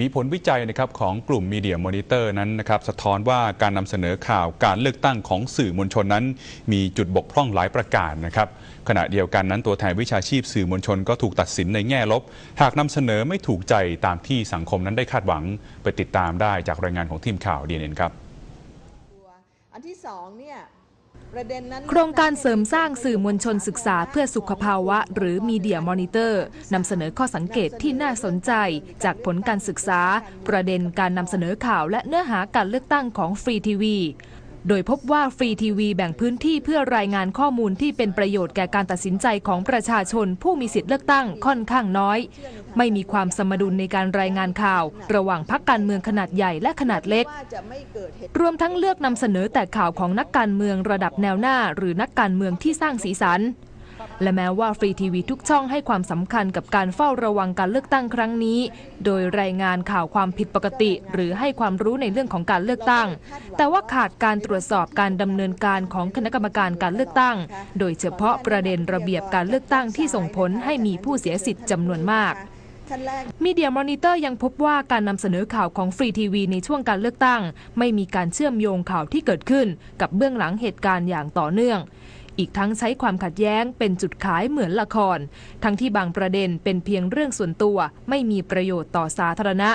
มีผลวิจัยนะครับของกลุ่ม Media Monitor นั้นนะครับสะท้อนว่าการนำเสนอข่าวการเลือกตั้งของสื่อมวลชนนั้น มีจุดบกพร่องหลายประการนะครับขณะเดียวกันนั้นตัวแทนวิชาชีพสื่อมวลชนก็ถูกตัดสินในแง่ลบ หากนำเสนอไม่ถูกใจตามที่สังคมนั้นได้คาดหวังไปติดตามได้จากรายงานของทีมข่าวดีเอ็นครับตัวอันที่สองเนี่ย โครงการเสริมสร้างสื่อมวลชนศึกษาเพื่อสุขภาวะ หรือมีเดียมอนิเตอร์นำเสนอข้อสังเกตที่น่าสนใจ จากผลการศึกษา ประเด็นการนำเสนอข่าวและเนื้อหาการเลือกตั้งของฟรีทีวี โดยพบว่าฟรีทีวีแบ่งพื้นที่เพื่อรายงานข้อมูลที่เป็นประโยชน์แก่การตัดสินใจของประชาชน ผู้มีสิทธิเลือกตั้งค่อนข้างน้อย ไม่มีความสมดุลในการรายงานข่าว ระหว่างพักการเมืองขนาดใหญ่และขนาดเล็ก รวมทั้งเลือกนำเสนอแต่ข่าวของนักการเมืองระดับแนวหน้า หรือนักการเมืองที่สร้างสีสัน และแม้ว่าฟรีทีวีทุกช่องให้ความสำคัญกับการเฝ้าระวังการเลือกตั้งครั้งนี้ โดยรายงานข่าวความผิดปกติ หรือให้ความรู้ในเรื่องของการเลือกตั้ง แต่ว่าขาดการตรวจสอบการดำเนินการของคณะกรรมการการเลือกตั้ง โดยเฉพาะประเด็นระเบียบการเลือกตั้งที่ส่งผลให้มีผู้เสียสิทธิ์จำนวนมากขั้นแรกมีเดียมอนิเตอร์ยังพบว่าการนำเสนอข่าวของฟรีทีวีในช่วงการเลือกตั้ง ไม่มีการเชื่อมโยงข่าวที่เกิดขึ้น กับเบื้องหลังเหตุการณ์อย่างต่อเนื่อง อีกทั้งใช้ความขัดแย้งเป็นจุดขายเหมือนละคร ทั้งที่บางประเด็นเป็นเพียงเรื่องส่วนตัว ไม่มีประโยชน์ต่อสาธารณะ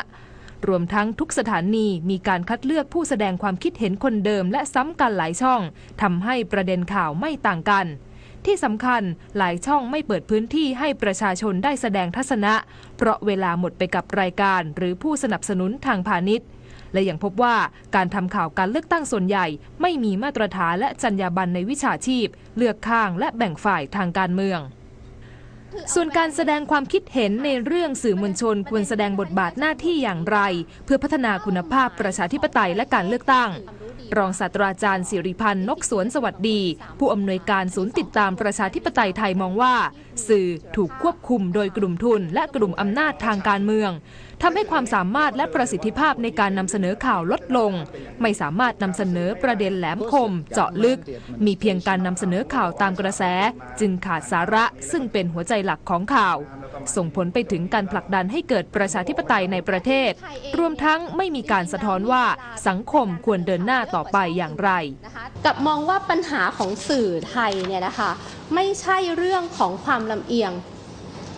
รวมทั้งทุกสถานีมีการคัดเลือกผู้แสดงความคิดเห็นคนเดิมและซ้ำกันหลายช่องทำให้ประเด็นข่าวไม่ต่างกันที่สำคัญหลายช่องไม่เปิดพื้นที่ให้ประชาชนได้แสดงทัศนะ เพราะเวลาหมดไปกับรายการหรือผู้สนับสนุนทางพาณิชย์ และยังพบว่าการทำข่าวการเลือกตั้งส่วนใหญ่ ไม่มีมาตรฐานและจรรยาบรรณในวิชาชีพ เลือกข้างและแบ่งฝ่ายทางการเมืองส่วนการแสดงความคิดเห็นในเรื่องสื่อมวลชนควรแสดงบทบาทหน้าที่อย่างไร เพื่อพัฒนาคุณภาพประชาธิปไตยและการเลือกตั้ง รองศาสตราจารย์สิริพันธ์นกสวนสวัสดี ผู้อำนวยการศูนย์ติดตามประชาธิปไตยไทยมองว่า สื่อถูกควบคุมโดยกลุ่มทุน และกลุ่มอำนาจทางการเมืองทำให้ความสามารถและประสิทธิภาพในการนำเสนอข่าวลดลง ไม่สามารถนำเสนอประเด็นแหลมคม เจาะลึก มีเพียงการนำเสนอข่าวตามกระแส จึงขาดสาระซึ่งเป็นหัวใจหลักของข่าว ส่งผลไปถึงการผลักดันให้เกิดประชาธิปไตยในประเทศ รวมทั้งไม่มีการสะท้อนว่าสังคมควรเดินหน้าต่อไปอย่างไร กับมองว่าปัญหาของสื่อไทยเนี่ยนะคะไม่ใช่เรื่องของความลำเอียง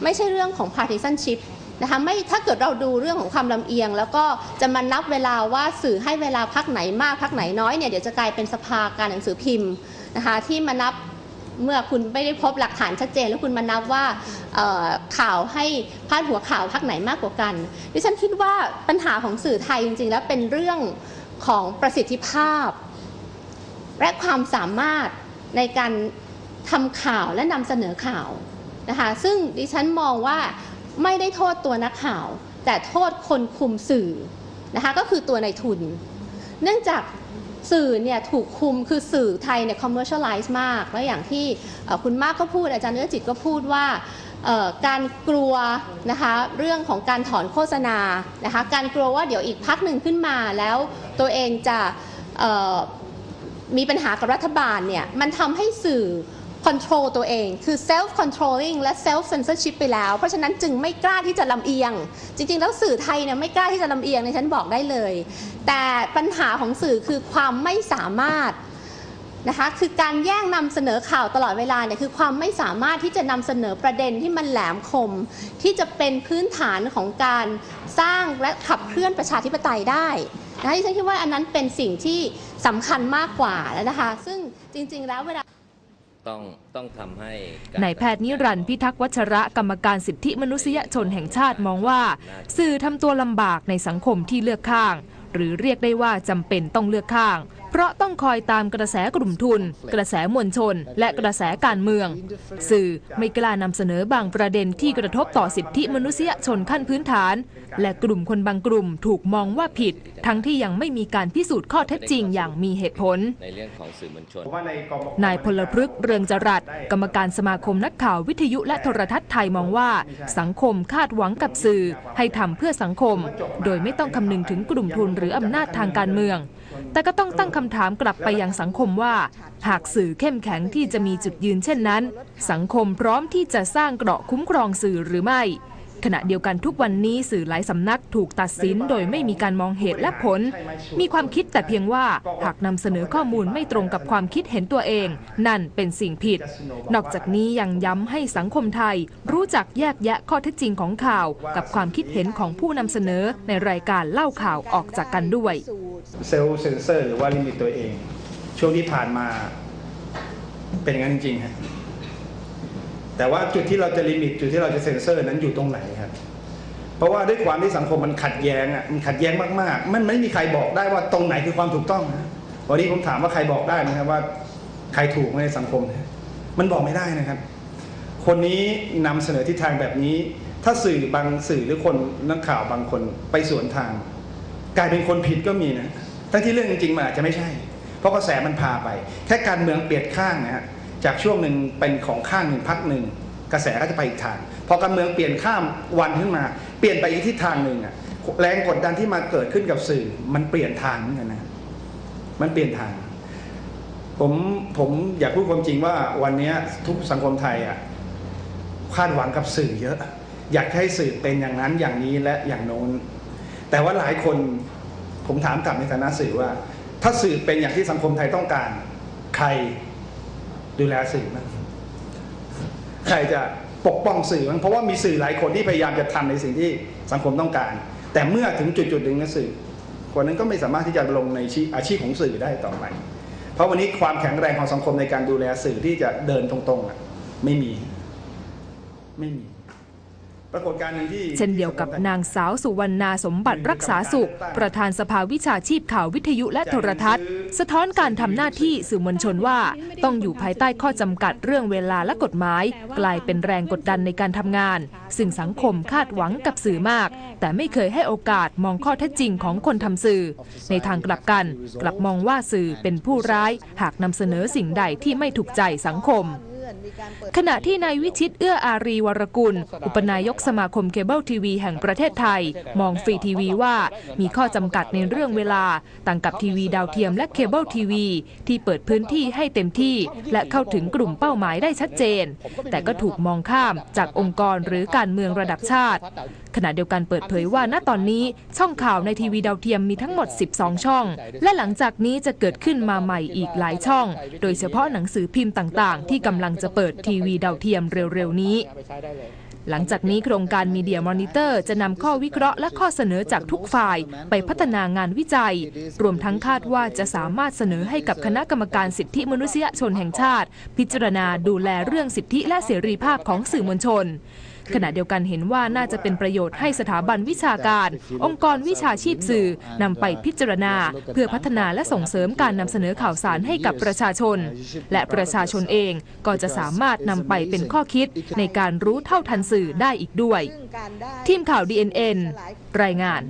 ไม่ใช่เรื่องของ partisanship นะคะไม่ถ้าเกิดเราดูเรื่องของความลำเอียง แล้วก็จะมานับเวลาว่าสื่อให้เวลาพักไหนมากพักไหนน้อยเนี่ยเดี๋ยวจะกลายเป็นสภาการหนังสือพิมพ์นะคะที่มานับ เมื่อคุณไม่ได้พบหลักฐานชัดเจน แล้วคุณมานับว่าข่าวให้พาดหัวข่าวพักไหนมากกว่ากัน ดิฉันคิดว่าปัญหาของสื่อไทยจริง ๆ แล้วเป็นเรื่องของประสิทธิภาพ และความสามารถในการทำข่าวและนำเสนอข่าวนะคะซึ่งดิฉันมองว่าไม่ได้โทษตัวนักข่าว แต่โทษคนคุมสื่อนะคะก็คือตัวในทุน เนื่องจาก สื่อเนี่ยถูกคุมคือสื่อไทยเนี่ยคอมเมอร์เชียลไลซ์มาก แล้วอย่างที่คุณมากก็พูด อาจารย์เนื้อจิตก็พูดว่าการกลัวนะคะเรื่องของการถอนโฆษณานะคะการกลัวว่าเดี๋ยวอีกพักหนึ่งขึ้นมาแล้วตัวเองจะมีปัญหากับรัฐบาลเนี่ยมันทำให้สื่อ control ตัวเอง คือ self controlling และ self censorship ไปแล้ว เพราะฉะนั้นจึงไม่กล้าที่จะลำเอียง จริง ๆ แล้วสื่อไทยเนี่ยไม่กล้าที่จะลำเอียงในฉันบอกได้เลย แต่ปัญหาของสื่อคือความไม่สามารถนะคะคือการแย่งนำเสนอข่าวตลอดเวลาเนี่ยคือความไม่สามารถที่จะนำเสนอประเด็นที่มันแหลมคม ที่จะเป็นพื้นฐานของการสร้างและขับเคลื่อนประชาธิปไตยได้นะคะที่ฉันคิดว่าอันนั้นเป็นสิ่งที่สำคัญมากกว่าแล้วนะคะ ซึ่งจริงๆแล้วเวลา ต้องต้องทำให้นายแพทย์นิรันดร์พิทักษ์วัชระกรรมการสิทธิมนุษยชนแห่งชาติมองว่า สื่อทำตัวลำบากในสังคมที่เลือกข้าง หรือเรียกได้ว่าจำเป็นต้องเลือกข้าง เพราะต้องคอยตามกระแสกลุ่มทุน กระแสมวลชน และกระแสการเมือง สื่อไม่กล้านำเสนอบางประเด็นที่กระทบต่อสิทธิมนุษยชนขั้นพื้นฐาน และกลุ่มคนบางกลุ่มถูกมองว่าผิด ทั้งที่ยังไม่มีการพิสูจน์ข้อเท็จจริงอย่างมีเหตุผล ในเรื่องของสื่อมวลชนนายพลพฤกษ์เรืองจรัสกรรมการสมาคมนักข่าววิทยุและโทรทัศน์ไทยมองว่า สังคมคาดหวังกับสื่อให้ทำเพื่อสังคม โดยไม่ต้องคำนึงถึงกลุ่มทุนหรืออำนาจทางการเมือง แต่ก็ต้องตั้งคำถามกลับไปยังสังคมว่า หากสื่อเข้มแข็งที่จะมีจุดยืนเช่นนั้น สังคมพร้อมที่จะสร้างเกราะคุ้มครองสื่อหรือไม่ ขณะเดียวกันทุกวันนี้สื่อหลายสำนักถูกตัดสินโดยไม่มีการมองเหตุและผล มีความคิดแต่เพียงว่าหากนำเสนอข้อมูลไม่ตรงกับความคิดเห็นตัวเอง นั่นเป็นสิ่งผิด นอกจากนี้ยังย้ำให้สังคมไทย รู้จักแยกแยะข้อเท็จจริงของข่าว กับความคิดเห็นของผู้นำเสนอในรายการเล่าข่าวออกจากกันด้วย เซลล์เซนเซอร์หรือว่าลิมิตตัวเอง ช่วงที่ผ่านมาเป็นอย่างนั้นจริงๆฮะแต่ว่าจุดที่เราจะลิมิตจุดที่เราจะเซ็นเซอร์นั้นอยู่ตรงไหนครับ เพราะว่าด้วยความที่สังคมมันขัดแย้งอะมันขัดแย้งมากๆ มันไม่มีใครบอกได้ว่าตรงไหนคือความถูกต้องนะวันนี้ผมถามว่าใครบอกได้ไหมครับว่า ใครถูกในสังคมนี่ยมันบอกไม่ได้นะครับ คนนี้นำเสนอทิศทางแบบนี้ ถ้าสื่อบางสื่อหรือคนนักข่าวบางคนไปสวนทาง กลายเป็นคนผิดก็มีนะทั้งที่เรื่องจริงๆมันอาจจะไม่ใช่ เพราะกระแสมันพาไป แค่การเมืองเปลี่ยนข้างนะฮะจากช่วงหนึ่งเป็นของข้างหนึ่งพักหนึ่งกระแสก็จะไปอีกทาง พอการเมืองเปลี่ยนข้ามวันขึ้นมา เปลี่ยนไปอีกทิศทางหนึ่งอะแรงกดดันที่มาเกิดขึ้นกับสื่อ มันเปลี่ยนทางเหมือนกันนะ มันเปลี่ยนทาง ผมผมอยากพูดความจริงว่าวันนี้ทุกสังคมไทยอะคาดหวังกับสื่อเยอะ อยากให้สื่อเป็นอย่างนั้นอย่างนี้และอย่างโน้น แต่ว่าหลายคนผมถามกลับในฐานะสื่อว่า ถ้าสื่อเป็นอย่างที่สังคมไทยต้องการ ใครดูแลสื่อบ้งใครจะปกป้องสื่อบ้งเพราะว่ามีสื่อหลายคนที่พยายามจะทำในสิ่งที่สังคมต้องการ แต่เมื่อถึงจุดจุดๆหนึ่งนะสื่อคนนั้นก็ไม่สามารถที่จะลงในอาชีพของสื่อได้ต่อไป เพราะวันนี้ความแข็งแรงของสังคมในการดูแลสื่อที่จะเดินตรงๆอะไม่มี ไม่มี ปรากฏการณ์หนึ่งที่ เช่นเดียวกับนางสาวสุวรรณาสมบัติรักษาสุข ประธานสภาวิชาชีพข่าววิทยุและโทรทัศน์ สะท้อนการทำหน้าที่สื่อมวลชนว่า ต้องอยู่ภายใต้ข้อจำกัดเรื่องเวลาและกฎหมาย กลายเป็นแรงกดดันในการทำงาน ซึ่งสังคมคาดหวังกับสื่อมาก แต่ไม่เคยให้โอกาสมองข้อเท็จจริงของคนทำสื่อ ในทางกลับกัน กลับมองว่าสื่อเป็นผู้ร้าย หากนำเสนอสิ่งใดที่ไม่ถูกใจสังคม ขณะที่นายวิชิตเอื้ออารีวรกุล อุปนายกสมาคมเคเบิลทีวีแห่งประเทศไทย มองฟรีทีวีว่ามีข้อจำกัดในเรื่องเวลา ต่างกับทีวีดาวเทียมและเคเบิลทีวี ที่เปิดพื้นที่ให้เต็มที่ และเข้าถึงกลุ่มเป้าหมายได้ชัดเจน แต่ก็ถูกมองข้ามจากองค์กรหรือการเมืองระดับชาติ ขณะเดียวกันเปิดเผยว่าณตอนนี้ช่องข่าวในทีวีดาวเทียมมีทั้งหมด 12 ช่อง และหลังจากนี้จะเกิดขึ้นมาใหม่อีกหลายช่อง โดยเฉพาะหนังสือพิมพ์ต่าง ๆ ที่กำลังจะเปิดปิดทีวีดาวเทียมเร็วๆนี้ หลังจากนี้โครงการมีเดียมอนิเตอร์จะนำข้อวิเคราะห์และข้อเสนอจากทุกฝ่ายไปพัฒนางานวิจัย รวมทั้งคาดว่าจะสามารถเสนอให้กับคณะกรรมการสิทธิมนุษยชนแห่งชาติ พิจารณาดูแลเรื่องสิทธิและเสรีภาพของสื่อมวลชน ขณะเดียวกันเห็นว่าน่าจะเป็นประโยชน์ให้สถาบันวิชาการ องค์กรวิชาชีพสื่อนำไปพิจารณา เพื่อพัฒนาและส่งเสริมการนำเสนอข่าวสารให้กับประชาชน และประชาชนเองก็จะสามารถนำไปเป็นข้อคิดในการรู้เท่าทันสื่อได้อีกด้วย ทีมข่าว DNN รายงาน